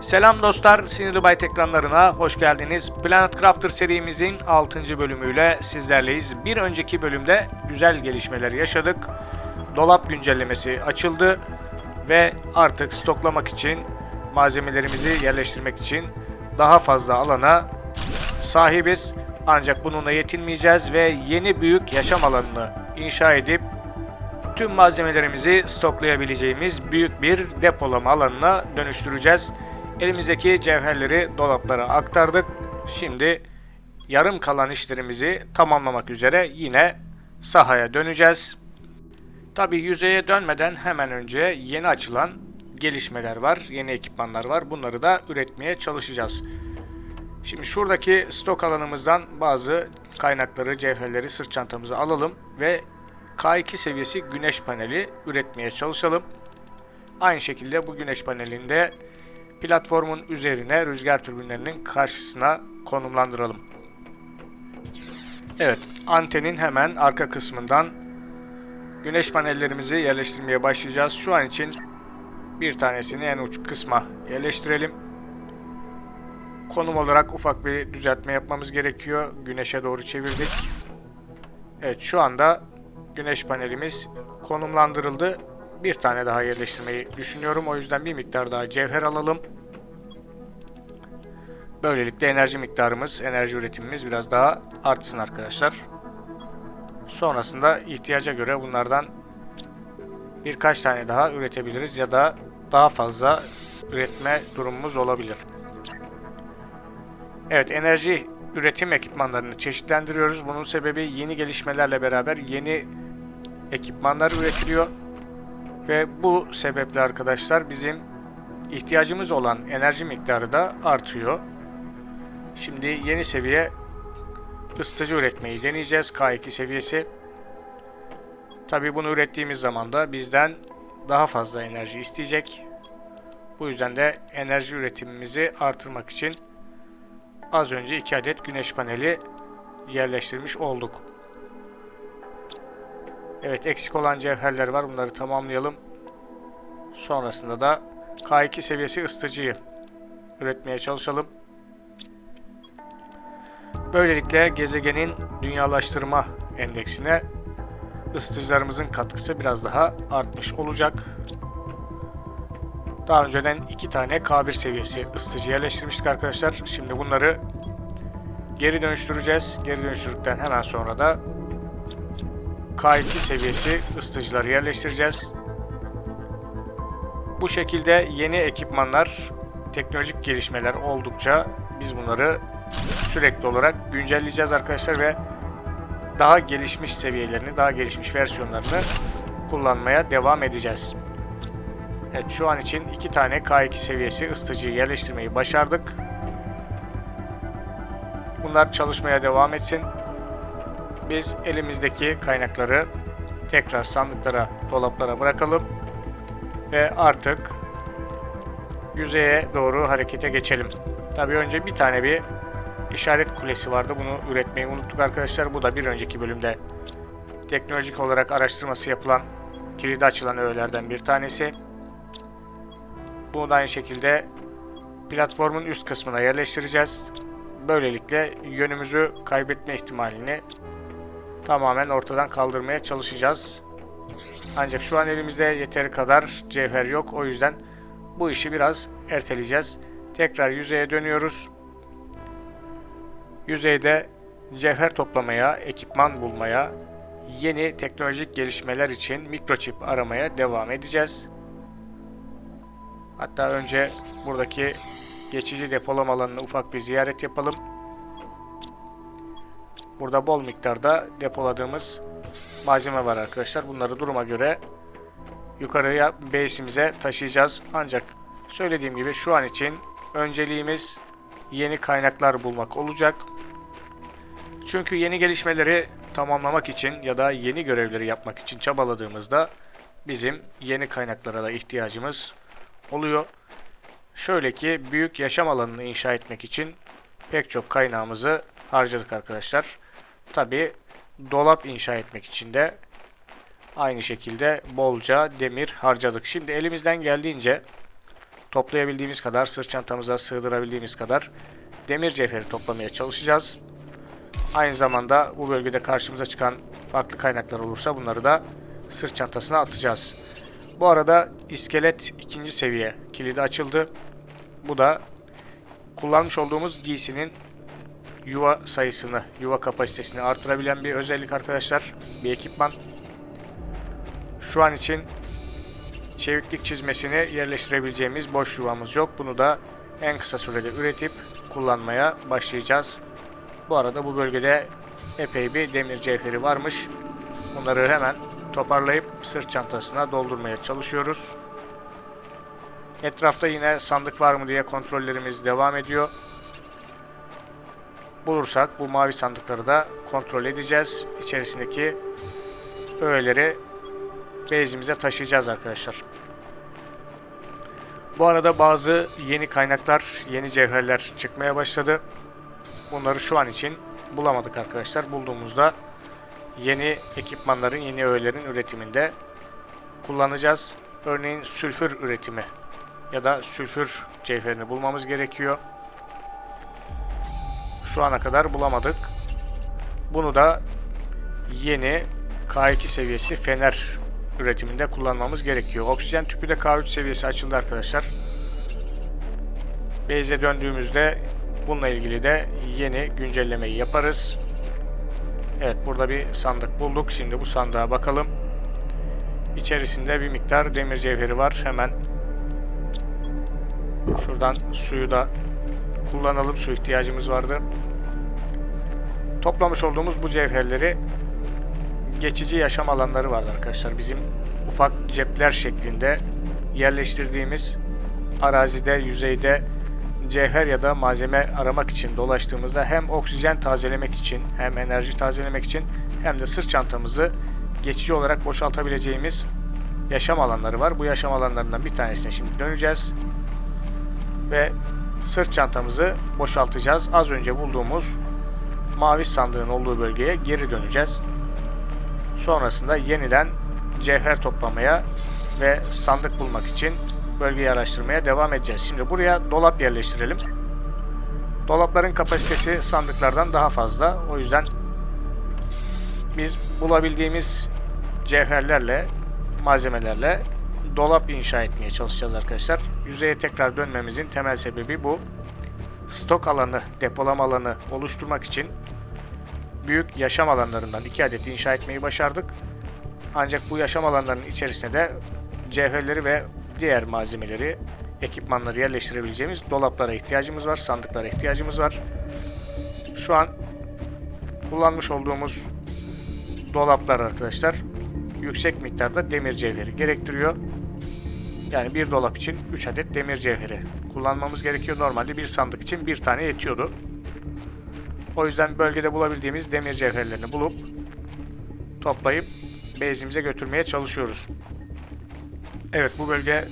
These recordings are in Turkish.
Selam dostlar, Sinirli Byte ekranlarına hoş geldiniz. Planet Crafter serimizin 6. bölümüyle sizlerleyiz. Bir önceki bölümde güzel gelişmeler yaşadık. Dolap güncellemesi açıldı ve artık stoklamak için, malzemelerimizi yerleştirmek için daha fazla alana sahibiz. Ancak bununla yetinmeyeceğiz ve yeni büyük yaşam alanını inşa edip tüm malzemelerimizi stoklayabileceğimiz büyük bir depolama alanına dönüştüreceğiz. Elimizdeki cevherleri dolaplara aktardık. Şimdi yarım kalan işlerimizi tamamlamak üzere yine sahaya döneceğiz. Tabi yüzeye dönmeden hemen önce yeni açılan gelişmeler var, yeni ekipmanlar var. Bunları da üretmeye çalışacağız. Şimdi şuradaki stok alanımızdan bazı kaynakları, cevherleri sırt çantamıza alalım ve K2 seviyesi güneş paneli üretmeye çalışalım. Aynı şekilde bu güneş panelinde platformun üzerine rüzgar türbinlerinin karşısına konumlandıralım. Evet, antenin hemen arka kısmından güneş panellerimizi yerleştirmeye başlayacağız. Şu an için bir tanesini en uç kısma yerleştirelim. Konum olarak ufak bir düzeltme yapmamız gerekiyor. Güneşe doğru çevirdik. Evet, şu anda güneş panelimiz konumlandırıldı. Bir tane daha yerleştirmeyi düşünüyorum. O yüzden bir miktar daha cevher alalım. Böylelikle enerji miktarımız, enerji üretimimiz biraz daha artsın arkadaşlar. Sonrasında ihtiyaca göre bunlardan birkaç tane daha üretebiliriz ya da daha fazla üretme durumumuz olabilir. Evet enerji üretim ekipmanlarını çeşitlendiriyoruz. Bunun sebebi yeni gelişmelerle beraber yeni ekipmanlar üretiliyor. Ve bu sebeple arkadaşlar bizim ihtiyacımız olan enerji miktarı da artıyor. Şimdi yeni seviye ısıtıcı üretmeyi deneyeceğiz. K2 seviyesi. Tabi bunu ürettiğimiz zaman da bizden daha fazla enerji isteyecek. Bu yüzden de enerji üretimimizi artırmak için az önce 2 adet güneş paneli yerleştirmiş olduk. Evet eksik olan cevherler var. Bunları tamamlayalım. Sonrasında da K2 seviyesi ısıtıcıyı üretmeye çalışalım. Böylelikle gezegenin dünyalaştırma endeksine ısıtıcılarımızın katkısı biraz daha artmış olacak. Daha önceden iki tane K1 seviyesi ısıtıcı yerleştirmiştik arkadaşlar. Şimdi bunları geri dönüştüreceğiz. Geri dönüştürdükten hemen sonra da K2 seviyesi ısıtıcıları yerleştireceğiz. Bu şekilde yeni ekipmanlar, teknolojik gelişmeler oldukça biz bunları sürekli olarak güncelleyeceğiz arkadaşlar ve daha gelişmiş seviyelerini, daha gelişmiş versiyonlarını kullanmaya devam edeceğiz. Evet şu an için iki tane K2 seviyesi ısıtıcıyı yerleştirmeyi başardık. Bunlar çalışmaya devam etsin. Biz elimizdeki kaynakları tekrar sandıklara, dolaplara bırakalım ve artık yüzeye doğru harekete geçelim. Tabii önce bir tane bir işaret kulesi vardı. Bunu üretmeyi unuttuk arkadaşlar. Bu da bir önceki bölümde teknolojik olarak araştırması yapılan, kilidi açılan öğelerden bir tanesi. Bunu da aynı şekilde platformun üst kısmına yerleştireceğiz. Böylelikle yönümüzü kaybetme ihtimalini tamamen ortadan kaldırmaya çalışacağız. Ancak şu an elimizde yeteri kadar cevher yok. O yüzden bu işi biraz erteleyeceğiz. Tekrar yüzeye dönüyoruz. Yüzeyde cevher toplamaya, ekipman bulmaya, yeni teknolojik gelişmeler için mikroçip aramaya devam edeceğiz. Hatta önce buradaki geçici depolama alanını ufak bir ziyaret yapalım. Burada bol miktarda depoladığımız malzeme var arkadaşlar. Bunları duruma göre yukarıya base'imize taşıyacağız. Ancak söylediğim gibi şu an için önceliğimiz yeni kaynaklar bulmak olacak. Çünkü yeni gelişmeleri tamamlamak için ya da yeni görevleri yapmak için çabaladığımızda bizim yeni kaynaklara da ihtiyacımız oluyor. Şöyle ki büyük yaşam alanını inşa etmek için pek çok kaynağımızı harcadık arkadaşlar. Tabi dolap inşa etmek için de aynı şekilde bolca demir harcadık. Şimdi elimizden geldiğince toplayabildiğimiz kadar, sırt çantamıza sığdırabildiğimiz kadar demir cevheri toplamaya çalışacağız. Aynı zamanda bu bölgede karşımıza çıkan farklı kaynaklar olursa bunları da sırt çantasına atacağız. Bu arada iskelet ikinci seviye kilidi açıldı. Bu da kullanmış olduğumuz giysinin yuva sayısını, yuva kapasitesini artırabilen bir özellik arkadaşlar. Bir ekipman. Şu an için çeviklik çizmesini yerleştirebileceğimiz boş yuvamız yok. Bunu da en kısa sürede üretip kullanmaya başlayacağız. Bu arada bu bölgede epey bir demir cevheri varmış. Bunları hemen toparlayıp sırt çantasına doldurmaya çalışıyoruz. Etrafta yine sandık var mı diye kontrollerimiz devam ediyor. Bulursak bu mavi sandıkları da kontrol edeceğiz. İçerisindeki öğeleri base'imize taşıyacağız arkadaşlar. Bu arada bazı yeni kaynaklar, yeni cevherler çıkmaya başladı. Bunları şu an için bulamadık arkadaşlar. Bulduğumuzda yeni ekipmanların, yeni öğelerin üretiminde kullanacağız. Örneğin sülfür üretimi ya da sülfür cevherini bulmamız gerekiyor. Şu ana kadar bulamadık. Bunu da yeni K2 seviyesi fener üretiminde kullanmamız gerekiyor. Oksijen tüpü de K3 seviyesi açıldı arkadaşlar. Base'e döndüğümüzde bununla ilgili de yeni güncellemeyi yaparız. Evet burada bir sandık bulduk. Şimdi bu sandığa bakalım. İçerisinde bir miktar demir cevheri var. Hemen şuradan suyu da kullanalım. Su ihtiyacımız vardı. Toplamış olduğumuz bu cevherleri geçici yaşam alanları vardı arkadaşlar. Bizim ufak cepler şeklinde yerleştirdiğimiz arazide, yüzeyde cevher ya da malzeme aramak için dolaştığımızda hem oksijen tazelemek için hem enerji tazelemek için hem de sırt çantamızı geçici olarak boşaltabileceğimiz yaşam alanları var. Bu yaşam alanlarından bir tanesine şimdi döneceğiz. Ve sırt çantamızı boşaltacağız. Az önce bulduğumuz mavi sandığın olduğu bölgeye geri döneceğiz. Sonrasında yeniden cevher toplamaya ve sandık bulmak için bölgeyi araştırmaya devam edeceğiz. Şimdi buraya dolap yerleştirelim. Dolapların kapasitesi sandıklardan daha fazla. O yüzden biz bulabildiğimiz cevherlerle, malzemelerle dolap inşa etmeye çalışacağız arkadaşlar. Yüzeye tekrar dönmemizin temel sebebi bu. Stok alanı, depolama alanı oluşturmak için büyük yaşam alanlarından iki adet inşa etmeyi başardık. Ancak bu yaşam alanlarının içerisine de cevherleri ve diğer malzemeleri, ekipmanları yerleştirebileceğimiz dolaplara ihtiyacımız var, sandıklara ihtiyacımız var. Şu an kullanmış olduğumuz dolaplar arkadaşlar yüksek miktarda demir cevheri gerektiriyor. Yani bir dolap için 3 adet demir cevheri kullanmamız gerekiyor. Normalde bir sandık için bir tane yetiyordu. O yüzden bölgede bulabildiğimiz demir cevherlerini bulup toplayıp base'imize götürmeye çalışıyoruz. Evet bu bölge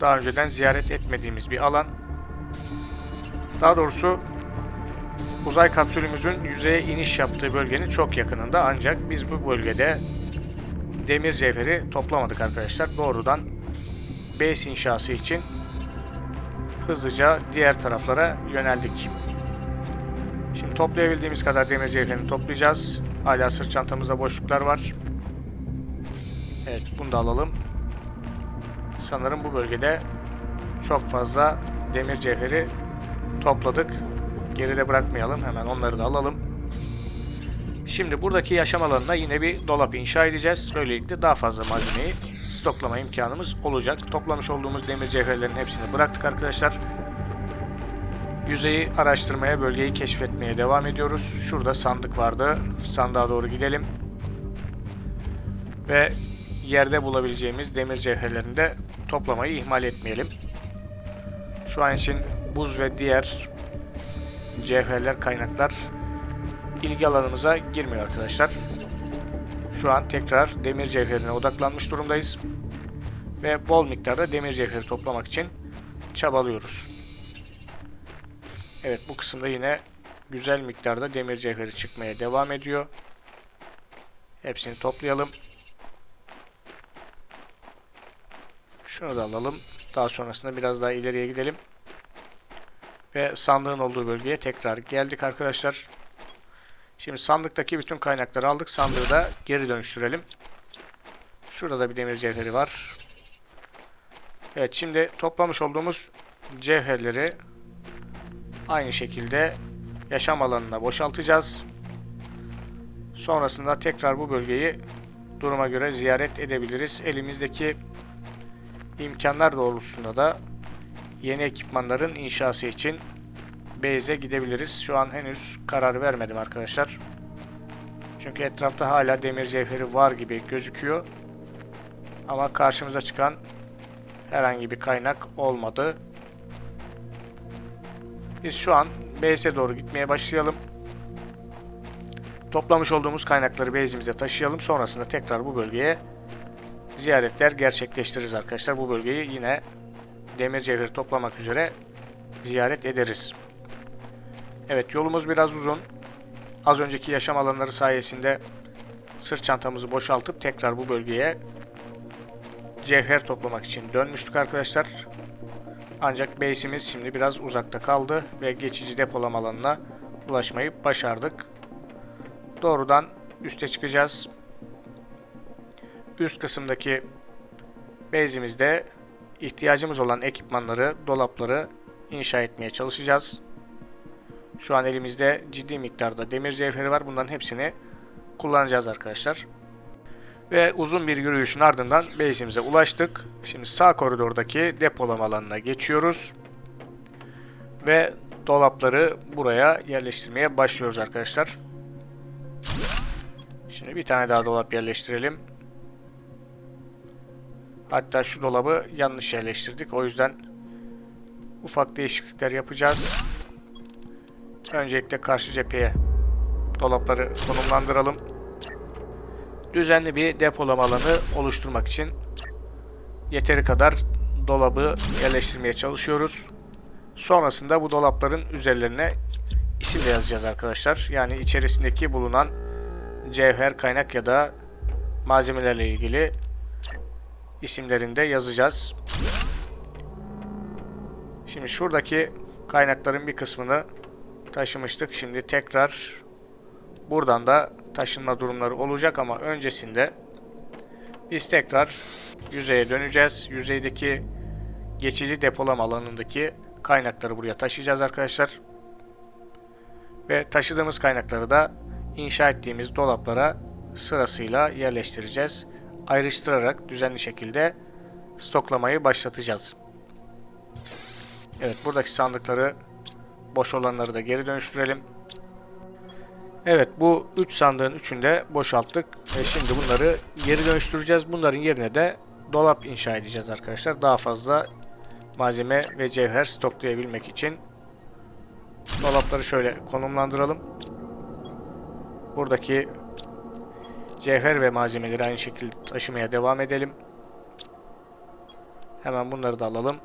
daha önceden ziyaret etmediğimiz bir alan. Daha doğrusu uzay kapsülümüzün yüzeye iniş yaptığı bölgenin çok yakınında ancak biz bu bölgede demir cevheri toplamadık arkadaşlar. Doğrudan base inşası için hızlıca diğer taraflara yöneldik. Şimdi toplayabildiğimiz kadar demir cevherini toplayacağız. Hala sırt çantamızda boşluklar var. Evet bunu da alalım. Sanırım bu bölgede çok fazla demir cevheri topladık. Geride bırakmayalım. Hemen onları da alalım. Şimdi buradaki yaşam alanına yine bir dolap inşa edeceğiz. Böylelikle daha fazla malzemeyi stoklama imkanımız olacak. Toplamış olduğumuz demir cevherlerin hepsini bıraktık arkadaşlar. Yüzeyi araştırmaya, bölgeyi keşfetmeye devam ediyoruz. Şurada sandık vardı. Sandığa doğru gidelim. Ve yerde bulabileceğimiz demir cevherlerini de toplamayı ihmal etmeyelim. Şu an için buz ve diğer cevherler, kaynaklar ilgi alanımıza girmiyor arkadaşlar. Şu an tekrar demir cevherine odaklanmış durumdayız. Ve bol miktarda demir cevheri toplamak için çabalıyoruz. Evet bu kısımda yine güzel miktarda demir cevheri çıkmaya devam ediyor. Hepsini toplayalım. Şunu da alalım. Daha sonrasında biraz daha ileriye gidelim. Ve sandığın olduğu bölgeye tekrar geldik arkadaşlar. Şimdi sandıktaki bütün kaynakları aldık. Sandığı da geri dönüştürelim. Şurada da bir demir cevheri var. Evet şimdi toplamış olduğumuz cevherleri aynı şekilde yaşam alanına boşaltacağız. Sonrasında tekrar bu bölgeyi duruma göre ziyaret edebiliriz. Elimizdeki imkanlar doğrultusunda da yeni ekipmanların inşası için base'e gidebiliriz. Şu an henüz karar vermedim arkadaşlar. Çünkü etrafta hala demir cevheri var gibi gözüküyor. Ama karşımıza çıkan herhangi bir kaynak olmadı. Biz şu an base'e doğru gitmeye başlayalım. Toplamış olduğumuz kaynakları base'imize taşıyalım. Sonrasında tekrar bu bölgeye ziyaretler gerçekleştiririz arkadaşlar. Bu bölgeyi yine demir cevheri toplamak üzere ziyaret ederiz. Evet yolumuz biraz uzun. Az önceki yaşam alanları sayesinde sırt çantamızı boşaltıp tekrar bu bölgeye cevher toplamak için dönmüştük arkadaşlar. Ancak base'imiz şimdi biraz uzakta kaldı ve geçici depolama alanına ulaşmayı başardık. Doğrudan üste çıkacağız. Üst kısımdaki base'imizde ihtiyacımız olan ekipmanları, dolapları inşa etmeye çalışacağız. Şu an elimizde ciddi miktarda demir cevheri var. Bunların hepsini kullanacağız arkadaşlar. Ve uzun bir yürüyüşün ardından base'imize ulaştık. Şimdi sağ koridordaki depolama alanına geçiyoruz. Ve dolapları buraya yerleştirmeye başlıyoruz arkadaşlar. Şimdi bir tane daha dolap yerleştirelim. Hatta şu dolabı yanlış yerleştirdik. O yüzden ufak değişiklikler yapacağız. Öncelikle karşı cepheye dolapları konumlandıralım. Düzenli bir depolama alanı oluşturmak için yeteri kadar dolabı yerleştirmeye çalışıyoruz. Sonrasında bu dolapların üzerlerine isim de yazacağız arkadaşlar. Yani içerisindeki bulunan cevher, kaynak ya da malzemelerle ilgili isimlerini de yazacağız. Şimdi şuradaki kaynakların bir kısmını taşımıştık. Şimdi tekrar buradan da taşınma durumları olacak ama öncesinde biz tekrar yüzeye döneceğiz. Yüzeydeki geçici depolama alanındaki kaynakları buraya taşıyacağız arkadaşlar. Ve taşıdığımız kaynakları da inşa ettiğimiz dolaplara sırasıyla yerleştireceğiz. Ayrıştırarak düzenli şekilde stoklamayı başlatacağız. Evet buradaki sandıkları boş olanları da geri dönüştürelim. Evet bu 3 sandığın 3'ünü de boşalttık. Ve şimdi bunları geri dönüştüreceğiz. Bunların yerine de dolap inşa edeceğiz arkadaşlar. Daha fazla malzeme ve cevher stoklayabilmek için dolapları şöyle konumlandıralım. Buradaki cevher ve malzemeleri aynı şekilde taşımaya devam edelim. Hemen bunları da alalım.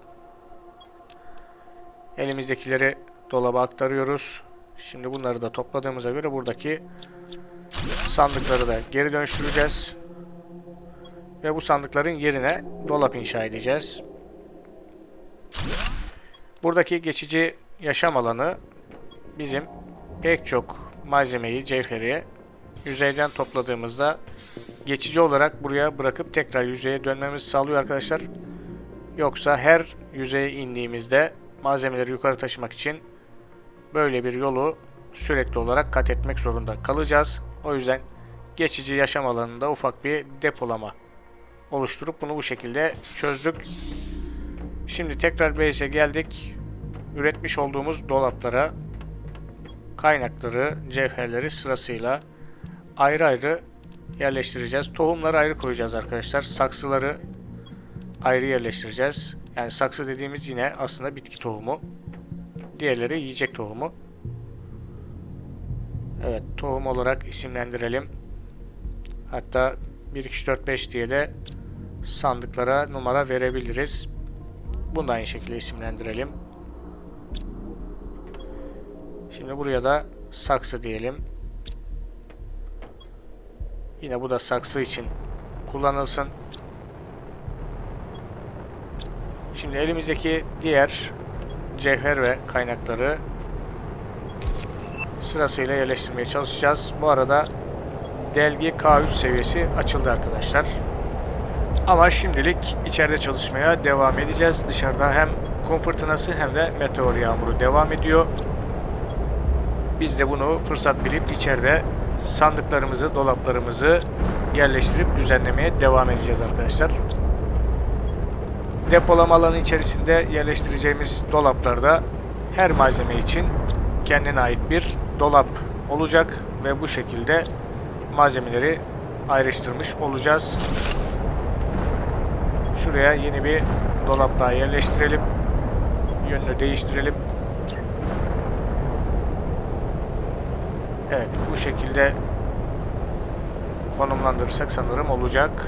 Elimizdekileri dolaba aktarıyoruz. Şimdi bunları da topladığımıza göre buradaki sandıkları da geri dönüştüreceğiz. Ve bu sandıkların yerine dolap inşa edeceğiz. Buradaki geçici yaşam alanı bizim pek çok malzemeyi, cevheri yüzeyden topladığımızda geçici olarak buraya bırakıp tekrar yüzeye dönmemizi sağlıyor arkadaşlar. Yoksa her yüzeye indiğimizde malzemeleri yukarı taşımak için böyle bir yolu sürekli olarak kat etmek zorunda kalacağız. O yüzden geçici yaşam alanında ufak bir depolama oluşturup bunu bu şekilde çözdük. Şimdi tekrar base'e geldik. Üretmiş olduğumuz dolaplara kaynakları, cevherleri sırasıyla ayrı ayrı yerleştireceğiz. Tohumları ayrı koyacağız arkadaşlar. Saksıları ayrı yerleştireceğiz. Yani saksı dediğimiz yine aslında bitki tohumu. Diğerleri yiyecek tohumu. Evet tohum olarak isimlendirelim. Hatta 1, 2, 3, 4, 5 diye de sandıklara numara verebiliriz. Bunu da aynı şekilde isimlendirelim. Şimdi buraya da saksı diyelim. Yine bu da saksı için kullanılsın. Şimdi elimizdeki diğer cevher ve kaynakları sırasıyla yerleştirmeye çalışacağız. Bu arada delgi K3 seviyesi açıldı arkadaşlar. Ama şimdilik içeride çalışmaya devam edeceğiz. Dışarıda hem kum fırtınası hem de meteor yağmuru devam ediyor. Biz de bunu fırsat bilip içeride sandıklarımızı, dolaplarımızı yerleştirip düzenlemeye devam edeceğiz arkadaşlar. Depolama alanı içerisinde yerleştireceğimiz dolaplarda her malzeme için kendine ait bir dolap olacak ve bu şekilde malzemeleri ayrıştırmış olacağız. Şuraya yeni bir dolap daha yerleştirelim. Yönünü değiştirelim. Evet bu şekilde konumlandırırsak sanırım olacak.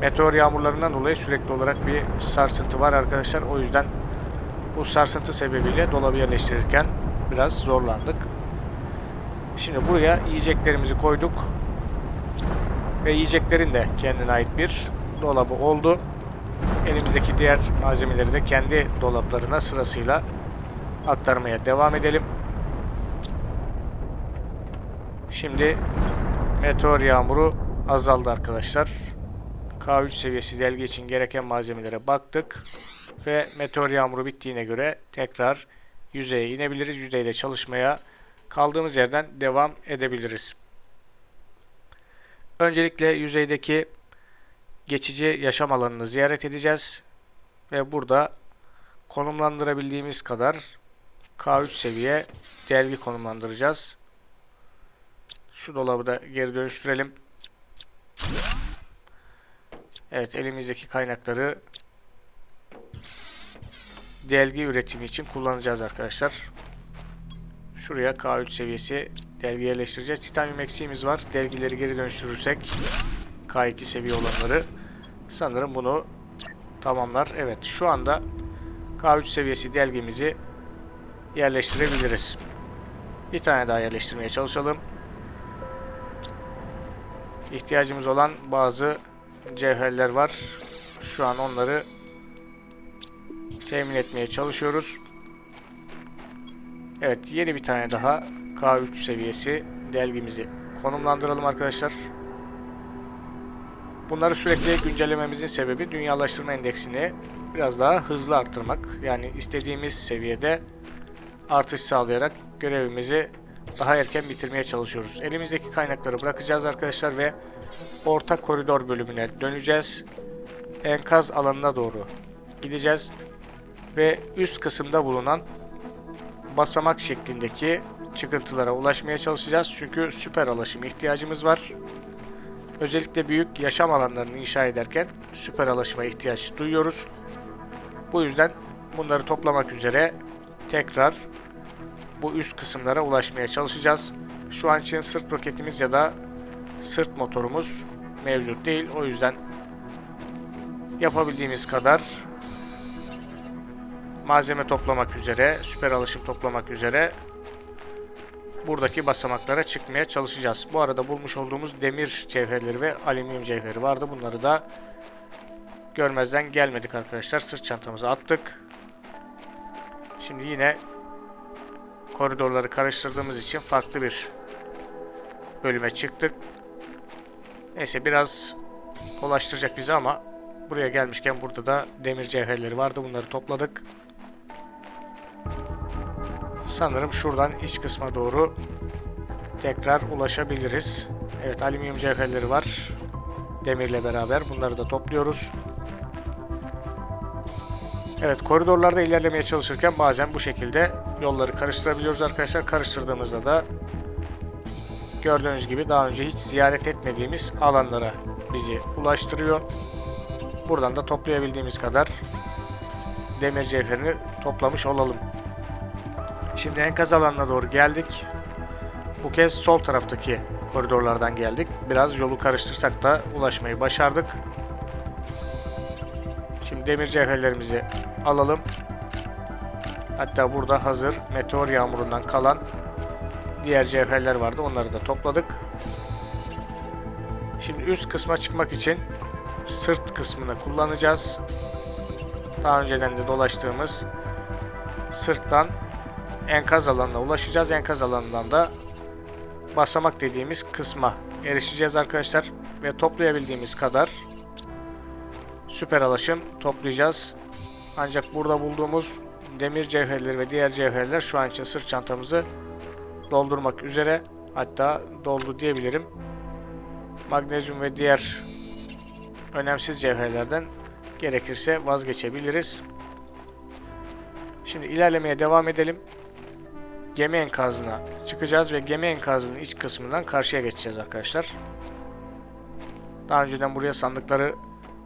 Meteor yağmurlarından dolayı sürekli olarak bir sarsıntı var arkadaşlar. O yüzden bu sarsıntı sebebiyle dolabı yerleştirirken biraz zorlandık. Şimdi buraya yiyeceklerimizi koyduk. Ve yiyeceklerin de kendine ait bir dolabı oldu. Elimizdeki diğer malzemeleri de kendi dolaplarına sırasıyla aktarmaya devam edelim. Şimdi meteor yağmuru azaldı arkadaşlar. K3 seviyesi delge için gereken malzemelere baktık. Ve meteor yağmuru bittiğine göre tekrar yüzeye inebiliriz. Yüzeyle çalışmaya kaldığımız yerden devam edebiliriz. Öncelikle yüzeydeki geçici yaşam alanını ziyaret edeceğiz. Ve burada konumlandırabildiğimiz kadar K3 seviye delgi konumlandıracağız. Şu dolabı da geri dönüştürelim. Evet elimizdeki kaynakları delgi üretimi için kullanacağız arkadaşlar. Şuraya K3 seviyesi delgi yerleştireceğiz. Titanium eksiğimiz var. Delgileri geri dönüştürürsek K2 seviye olanları sanırım bunu tamamlar. Evet şu anda K3 seviyesi delgimizi yerleştirebiliriz. Bir tane daha yerleştirmeye çalışalım. İhtiyacımız olan bazı cevherler var. Şu an onları temin etmeye çalışıyoruz. Evet yeni bir tane daha K3 seviyesi delgimizi konumlandıralım arkadaşlar. Bunları sürekli güncellememizin sebebi dünyalaştırma endeksini biraz daha hızlı arttırmak. Yani istediğimiz seviyede artış sağlayarak görevimizi daha erken bitirmeye çalışıyoruz. Elimizdeki kaynakları bırakacağız arkadaşlar ve orta koridor bölümüne döneceğiz. Enkaz alanına doğru gideceğiz ve üst kısımda bulunan basamak şeklindeki çıkıntılara ulaşmaya çalışacağız. Çünkü süper alaşım ihtiyacımız var. Özellikle büyük yaşam alanlarını inşa ederken süper alaşıma ihtiyaç duyuyoruz. Bu yüzden bunları toplamak üzere tekrar bu üst kısımlara ulaşmaya çalışacağız. Şu an için sırt roketimiz ya da sırt motorumuz mevcut değil. O yüzden yapabildiğimiz kadar malzeme toplamak üzere, süper alışım toplamak üzere buradaki basamaklara çıkmaya çalışacağız. Bu arada bulmuş olduğumuz demir cevherleri ve alüminyum cevheri vardı. Bunları da görmezden gelmedik arkadaşlar. Sırt çantamıza attık. Şimdi yine koridorları karıştırdığımız için farklı bir bölüme çıktık. Neyse biraz dolaştıracak bizi ama buraya gelmişken burada da demir cevherleri vardı. Bunları topladık. Sanırım şuradan iç kısma doğru tekrar ulaşabiliriz. Evet alüminyum cevherleri var. Demirle beraber bunları da topluyoruz. Evet koridorlarda ilerlemeye çalışırken bazen bu şekilde yolları karıştırabiliyoruz arkadaşlar. Karıştırdığımızda da gördüğünüz gibi daha önce hiç ziyaret etmediğimiz alanlara bizi ulaştırıyor. Buradan da toplayabildiğimiz kadar demir cevherini toplamış olalım. Şimdi enkaz alanına doğru geldik. Bu kez sol taraftaki koridorlardan geldik. Biraz yolu karıştırsak da ulaşmayı başardık. Şimdi demir cevherlerimizi alalım. Hatta burada hazır meteor yağmurundan kalan diğer cevherler vardı. Onları da topladık. Şimdi üst kısma çıkmak için sırt kısmını kullanacağız. Daha önceden de dolaştığımız sırttan enkaz alanına ulaşacağız. Enkaz alanından da basamak dediğimiz kısma erişeceğiz arkadaşlar. Ve toplayabildiğimiz kadar süper alaşım toplayacağız. Ancak burada bulduğumuz demir cevherleri ve diğer cevherler şu an için sırt çantamızı doldurmak üzere. Hatta doldu diyebilirim. Magnezyum ve diğer önemsiz cevherlerden gerekirse vazgeçebiliriz. Şimdi ilerlemeye devam edelim. Gemi enkazına çıkacağız ve gemi enkazının iç kısmından karşıya geçeceğiz arkadaşlar. Daha önceden buraya sandıkları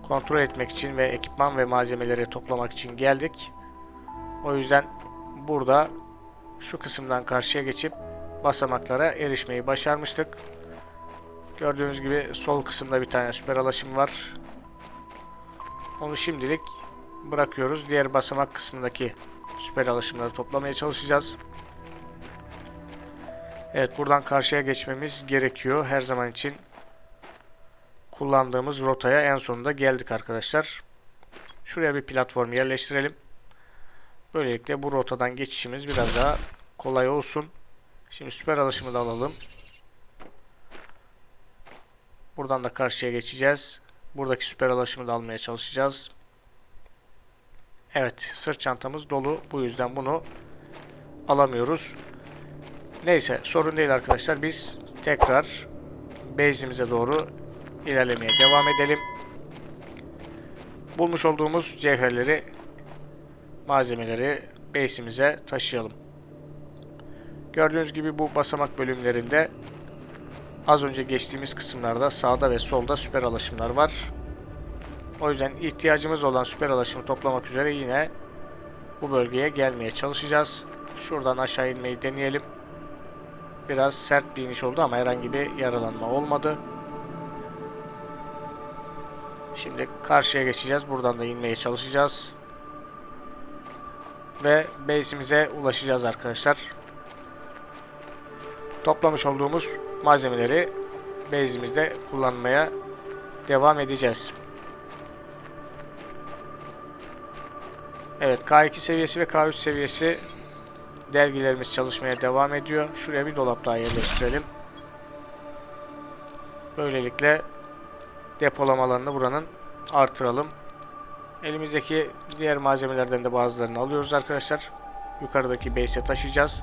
kontrol etmek için ve ekipman ve malzemeleri toplamak için geldik. O yüzden burada şu kısımdan karşıya geçip basamaklara erişmeyi başarmıştık. Gördüğünüz gibi sol kısımda bir tane süper alaşım var. Onu şimdilik bırakıyoruz. Diğer basamak kısmındaki süper alaşımları toplamaya çalışacağız. Evet buradan karşıya geçmemiz gerekiyor. Her zaman için kullandığımız rotaya en sonunda geldik arkadaşlar. Şuraya bir platform yerleştirelim. Böylelikle bu rotadan geçişimiz biraz daha kolay olsun. Şimdi süper alışımı da alalım. Buradan da karşıya geçeceğiz. Buradaki süper alışımı da almaya çalışacağız. Evet sırt çantamız dolu. Bu yüzden bunu alamıyoruz. Neyse sorun değil arkadaşlar. Biz tekrar base'imize doğru ilerlemeye devam edelim. Bulmuş olduğumuz cevherleri, malzemeleri base'imize taşıyalım. Gördüğünüz gibi bu basamak bölümlerinde az önce geçtiğimiz kısımlarda sağda ve solda süper alaşımlar var. O yüzden ihtiyacımız olan süper alaşımı toplamak üzere yine bu bölgeye gelmeye çalışacağız. Şuradan aşağı inmeyi deneyelim. Biraz sert bir iniş oldu ama herhangi bir yaralanma olmadı. Şimdi karşıya geçeceğiz. Buradan da inmeye çalışacağız. Ve base'imize ulaşacağız arkadaşlar. Toplamış olduğumuz malzemeleri base'imizde kullanmaya devam edeceğiz. Evet K2 seviyesi ve K3 seviyesi dergilerimiz çalışmaya devam ediyor. Şuraya bir dolap daha yerleştirelim. Böylelikle depolama alanını buranın artıralım. Elimizdeki diğer malzemelerden de bazılarını alıyoruz arkadaşlar. Yukarıdaki base'e taşıyacağız.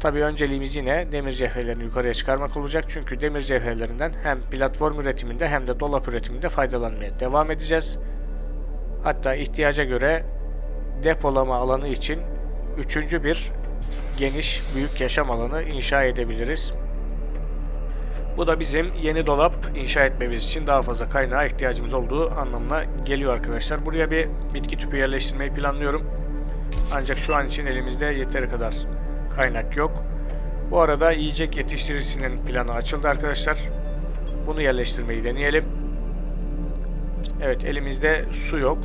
Tabi önceliğimiz yine demir cevherlerini yukarıya çıkarmak olacak. Çünkü demir cevherlerinden hem platform üretiminde hem de dolap üretiminde faydalanmaya devam edeceğiz. Hatta ihtiyaca göre depolama alanı için üçüncü bir geniş büyük yaşam alanı inşa edebiliriz. Bu da bizim yeni dolap inşa etmemiz için daha fazla kaynağa ihtiyacımız olduğu anlamına geliyor arkadaşlar. Buraya bir bitki tüpü yerleştirmeyi planlıyorum. Ancak şu an için elimizde yeteri kadar kaynak yok. Bu arada yiyecek yetiştiricisinin planı açıldı arkadaşlar. Bunu yerleştirmeyi deneyelim. Evet elimizde su yok.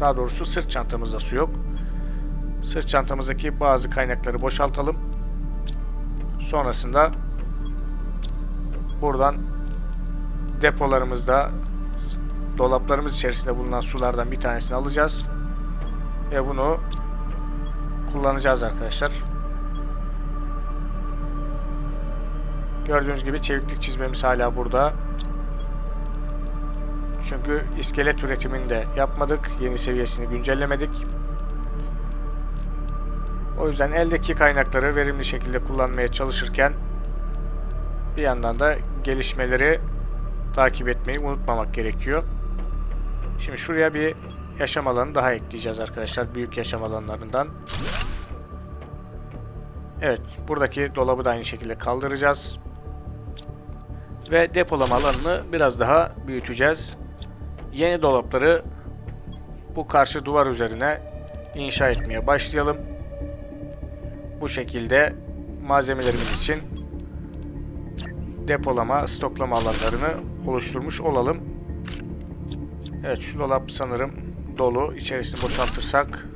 Daha doğrusu sırt çantamızda su yok. Sırt çantamızdaki bazı kaynakları boşaltalım. Sonrasında buradan depolarımızda dolaplarımız içerisinde bulunan sulardan bir tanesini alacağız. Ve bunu kullanacağız arkadaşlar. Gördüğünüz gibi çeviklik çizmemiz hala burada. Çünkü iskelet üretimini de yapmadık. Yeni seviyesini güncellemedik. O yüzden eldeki kaynakları verimli şekilde kullanmaya çalışırken bir yandan da gelişmeleri takip etmeyi unutmamak gerekiyor. Şimdi şuraya bir yaşam alanı daha ekleyeceğiz arkadaşlar. Büyük yaşam alanlarından. Evet. Buradaki dolabı da aynı şekilde kaldıracağız. Ve depolama alanını biraz daha büyüteceğiz. Yeni dolapları bu karşı duvar üzerine inşa etmeye başlayalım. Bu şekilde malzemelerimiz için depolama, stoklama alanlarını oluşturmuş olalım. Evet şu dolap sanırım dolu. İçerisini boşaltırsak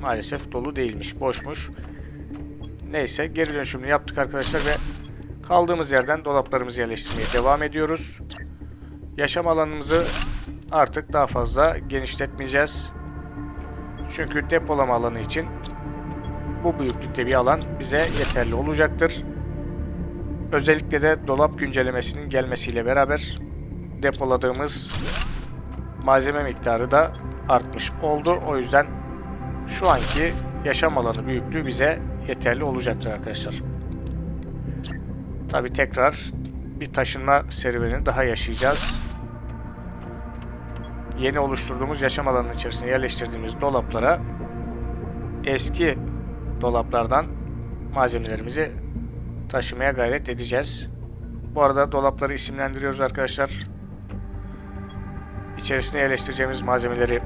maalesef dolu değilmiş, boşmuş. Neyse geri dönüşümünü yaptık arkadaşlar ve kaldığımız yerden dolaplarımızı yerleştirmeye devam ediyoruz. yaşam alanımızı artık daha fazla genişletmeyeceğiz. Çünkü depolama alanı için bu büyüklükte bir alan bize yeterli olacaktır. Özellikle de dolap güncellemesinin gelmesiyle beraber depoladığımız malzeme miktarı da artmış oldu. O yüzden şu anki yaşam alanı büyüklüğü bize yeterli olacaktır arkadaşlar. Tabi tekrar bir taşınma serüveni daha yaşayacağız. Yeni oluşturduğumuz yaşam alanının içerisine yerleştirdiğimiz dolaplara eski dolaplardan malzemelerimizi taşımaya gayret edeceğiz. Bu arada dolapları isimlendiriyoruz arkadaşlar. İçerisine yerleştireceğimiz malzemeleri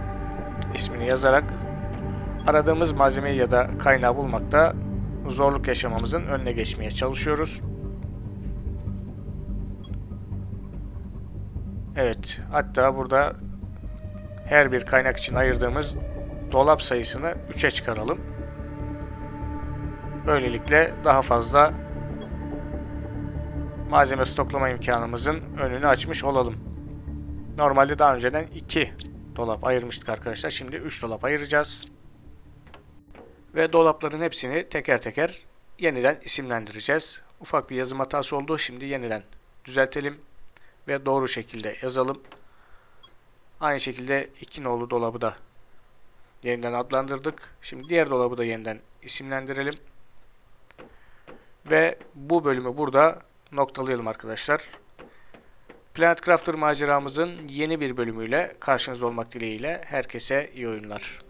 ismini yazarak aradığımız malzemeyi ya da kaynağı bulmakta zorluk yaşamamızın önüne geçmeye çalışıyoruz. Evet, hatta burada her bir kaynak için ayırdığımız dolap sayısını 3'e çıkaralım. Böylelikle daha fazla malzeme stoklama imkanımızın önünü açmış olalım. Normalde daha önceden 2 dolap ayırmıştık arkadaşlar. Şimdi 3 dolap ayıracağız. Ve dolapların hepsini teker teker yeniden isimlendireceğiz. Ufak bir yazım hatası oldu. Şimdi yeniden düzeltelim ve doğru şekilde yazalım. Aynı şekilde iki nolu dolabı da yeniden adlandırdık. Şimdi diğer dolabı da yeniden isimlendirelim. Ve bu bölümü burada noktalayalım arkadaşlar. Planet Crafter maceramızın yeni bir bölümüyle karşınızda olmak dileğiyle herkese iyi oyunlar.